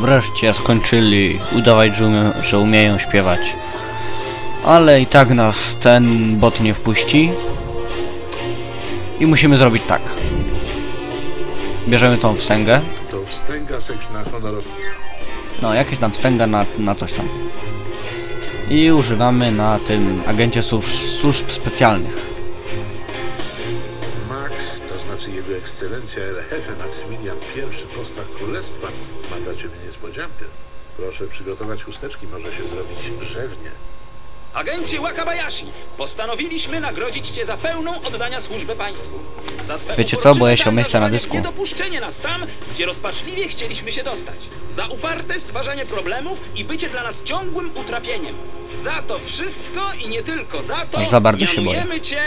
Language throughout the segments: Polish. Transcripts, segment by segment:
Wreszcie skończyli udawać, że, umie, że umieją śpiewać. Ale i tak nas ten bot nie wpuści. I musimy zrobić tak. Bierzemy tą wstęgę. To wstęga. No, jakieś tam wstęga na, na coś tam. I używamy na tym agencie służb, służb specjalnych. Ekscelencja El Jefe Maksymilian I Postrach Królestwa ma dla ciebie niespodziankę. Proszę przygotować chusteczki, może się zrobić rzewnie. Agencie Wakabayashi, postanowiliśmy nagrodzić cię za pełną oddania służbę państwu. Za Wiecie co, boję się o miejsce na dysku. Niedopuszczenie nas tam, gdzie rozpaczliwie chcieliśmy się dostać. Za uparte stwarzanie problemów i bycie dla nas ciągłym utrapieniem. Za to wszystko i nie tylko za to Aż za bardzo się mianujemy cię...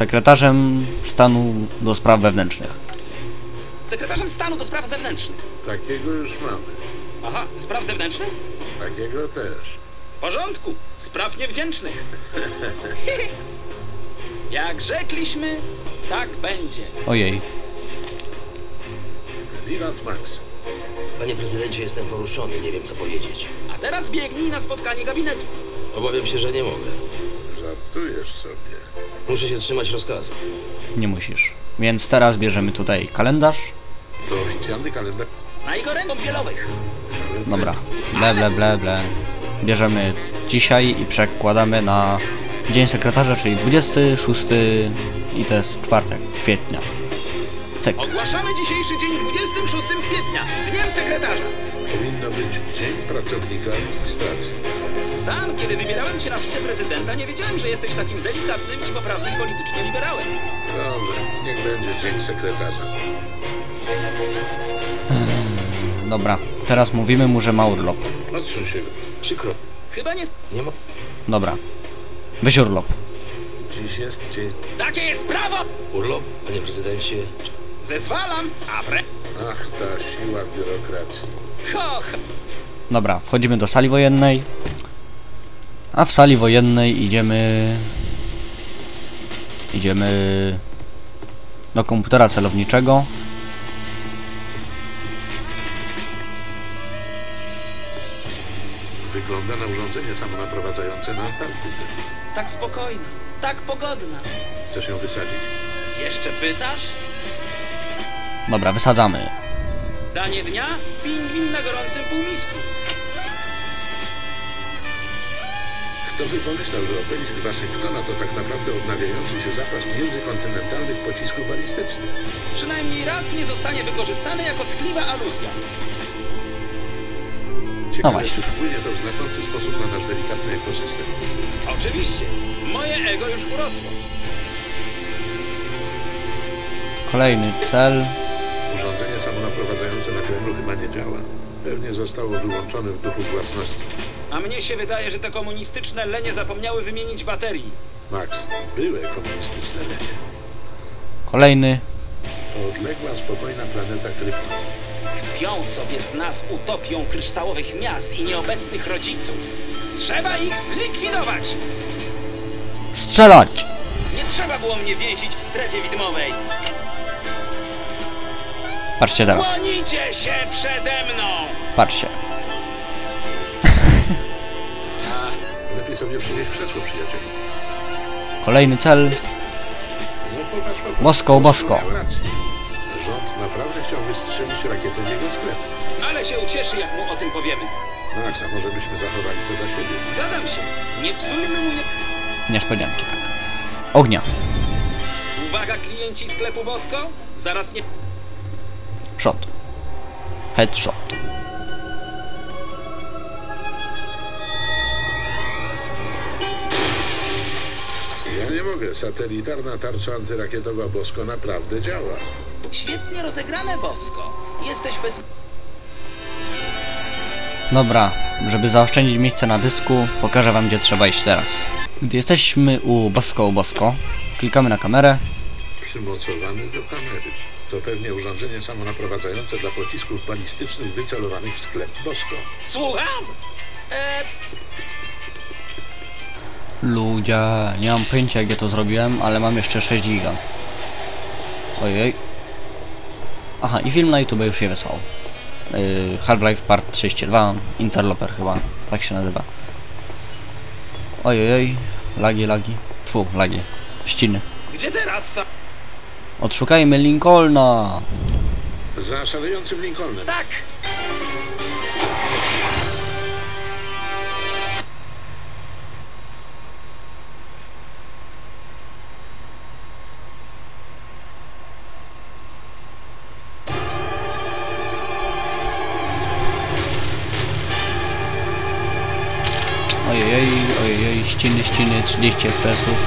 Sekretarzem stanu do spraw wewnętrznych. sekretarzem stanu do spraw wewnętrznych. Takiego już mamy. Aha, spraw zewnętrznych? Takiego też. W porządku, spraw niewdzięcznych. Jak rzekliśmy, tak będzie. Ojej. Wirat Max. Panie prezydencie, jestem poruszony, nie wiem co powiedzieć. A teraz biegnij na spotkanie gabinetu. Obawiam się, że nie mogę. Żartujesz sobie. Muszę się trzymać rozkazu. Nie musisz. Więc teraz bierzemy tutaj kalendarz. To oficjalny kalendarz. Na jego ręką ty- Dobra. Ble, ble, ble, ble. Bierzemy dzisiaj i przekładamy na dzień sekretarza, czyli 26 i to jest czwartek, kwietnia. Cyk. Ogłaszamy dzisiejszy dzień 26 kwietnia, dniem sekretarza. Powinno być Dzień Pracownika Administracji. Sam, kiedy wybierałem cię na wiceprezydenta, nie wiedziałem, że jesteś takim delikatnym i poprawnym politycznie liberałem. Dobrze, niech będzie Dzień Sekretarza. Dobra. Teraz mówimy mu, że ma urlop. Odsuń się. Przykro, Chyba nie... nie ma... Dobra. Weź urlop. Dziś jest Dzień... Takie jest prawo! Urlop, panie prezydencie. Zezwalam, a pre... Ach, ta siła biurokracji. Koch! Dobra, wchodzimy do sali wojennej. A w sali wojennej idziemy... Idziemy... Do komputera celowniczego. Wygląda na urządzenie samonaprowadzające na Antarktyce. Tak spokojna, tak pogodna. Chcesz ją wysadzić? Jeszcze pytasz? Dobra, wysadzamy. Danie dnia? Pingwin na gorącym półmisku. Kto by pomyślał, że obelisk Waszyngtona to tak naprawdę odnawiający się zapas międzykontynentalnych pocisków balistycznych? Przynajmniej raz nie zostanie wykorzystany jako ckliwa aluzja. Ciekawe, właśnie. czy wpłynie to w znaczący sposób na nasz delikatny ekosystem. Oczywiście, moje ego już urosło. Kolejny cel. Urządzenie samonaprowadzające na Kremlu chyba nie działa. Pewnie zostało wyłączone w duchu własności. A mnie się wydaje, że te komunistyczne lenie zapomniały wymienić baterii. Max, były komunistyczne lenie. Kolejny. To odległa, spokojna planeta Krypton. Pią sobie z nas utopią kryształowych miast i nieobecnych rodziców. Trzeba ich zlikwidować! Strzelać! Nie trzeba było mnie więzić w strefie widmowej. Patrzcie teraz. Kłonicie się przede mną! Patrzcie. Lepiej sobie przynieść krzesło, przyjacielu. Kolejny cel. No popatrz, popatrz. Bosko, bosko. Miał rację. Rząd naprawdę chciał wystrzelić rakietę w jego sklep. Ale się ucieszy, jak mu o tym powiemy. Max, a może byśmy zachowali to dla siebie? Zgadzam się. Nie psujmy mu je... Niespodzianki, tak. Ognia. Uwaga, klienci sklepu Bosko. Zaraz nie... Shot. Headshot. Ja nie mogę. Satelitarna tarcza antyrakietowa Bosko naprawdę działa. Świetnie rozegrane, Bosko. Jesteś bez... Dobra, żeby zaoszczędzić miejsce na dysku, pokażę wam gdzie trzeba iść teraz. Gdy jesteśmy u Bosko u Bosko, klikamy na kamerę. Przymocowany do kamery. To pewnie urządzenie samonaprowadzające dla pocisków balistycznych wycelowanych w sklep Bosko. Słucham? E, Ludzie, nie mam pojęcia jak ja to zrobiłem, ale mam jeszcze 6 giga. Ojej. Aha, i film na YouTube już się wysłał. Yy, Half-Life Part 32, Interloper chyba, tak się nazywa. Ojej, lagi, lagi. Tfu, lagi. Ściny. Gdzie teraz? Odszukajmy Lincolna! Za szalejącym Lincolnem. Tak! Ściny, ściny, 30 fps-ów.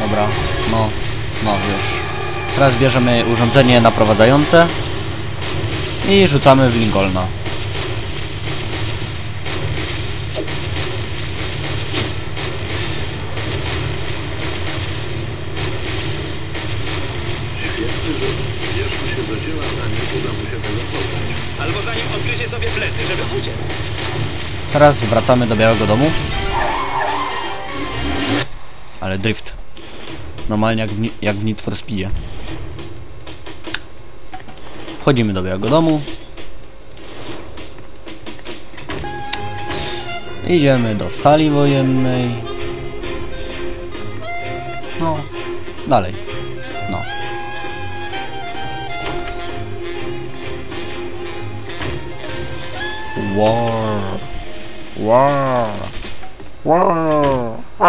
Dobra, no, no już. Teraz bierzemy urządzenie naprowadzające i rzucamy w Lincolna. Teraz wracamy do Białego Domu. Ale drift. Normalnie jak w, jak w Need for. Wchodzimy do Białego Domu. Idziemy do sali wojennej. No, dalej. No. War. War. War.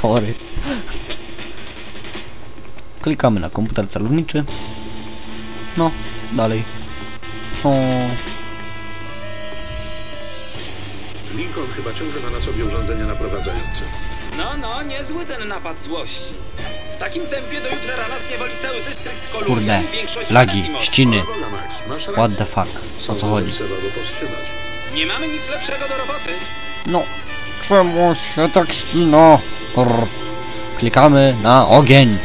Sorry. Klikamy na komputer celowniczy. No, dalej. O, Lincoln chyba ciągle ma na sobie urządzenie naprowadzające. No, no, niezły ten napad złości. W takim tempie do jutra rana zniewoli cały dystrykt kurde. Lagi, ściny. What the fuck? O co chodzi? Nie mamy nic lepszego do roboty. No, czemu się tak ścina? Brr. Klikamy na ogień.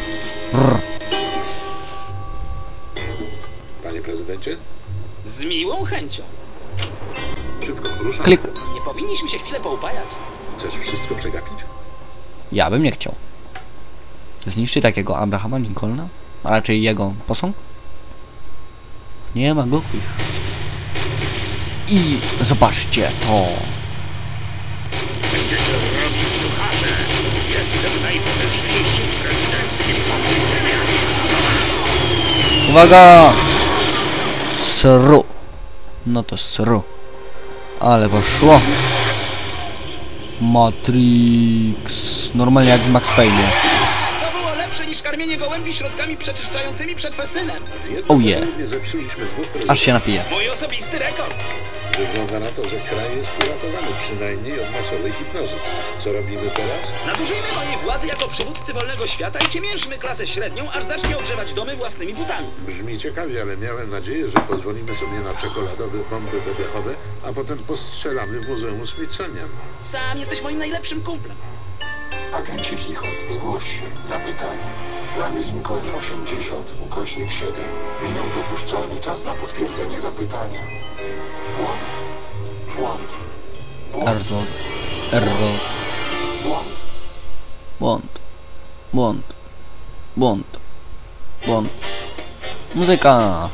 Brr. Panie prezydencie, Z miłą chęcią. szybko, ruszamy. Klik. Nie powinniśmy się chwilę poupajać. Chcesz wszystko przegapić? Ja bym nie chciał. Zniszczy takiego Abrahama Lincolna? A raczej jego posąg? Nie ma głupich. I zobaczcie to. Uwaga! Sru. No to sru. Ale poszło. Matrix. Normalnie jak w Max Payne. To było lepsze niż karmienie gołębi środkami przeczyszczającymi przed festynem. Oh yeah. Aż się napije. Mój osobisty rekord. Wygląda na to, że kraj jest uratowany przynajmniej od masowej hipnozy. Co robimy teraz? Nadużyjmy mojej władzy jako przywódcy wolnego świata i ciemiężmy klasę średnią, aż zacznie ogrzewać domy własnymi butami. Brzmi ciekawie, ale miałem nadzieję, że pozwolimy sobie na czekoladowe bomby wybuchowe, a potem postrzelamy w Muzeum Smithsonian. Sam jesteś moim najlepszym kumplem. Agencie Chichot, zgłoś się. Zapytanie. Ramy Lincoln 80, ukośnik 7. Minął dopuszczalny czas na potwierdzenie zapytania. Error. Error. Błąd. Błąd. Błąd. Błąd. Muzyka.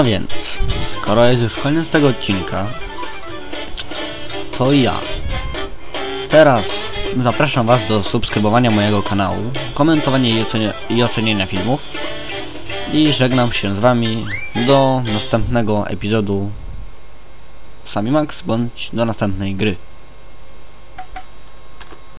No więc, skoro jest już koniec tego odcinka, to ja teraz zapraszam Was do subskrybowania mojego kanału, komentowania i, ocenia, i oceniania filmów i żegnam się z Wami do następnego epizodu Sami Max bądź do następnej gry.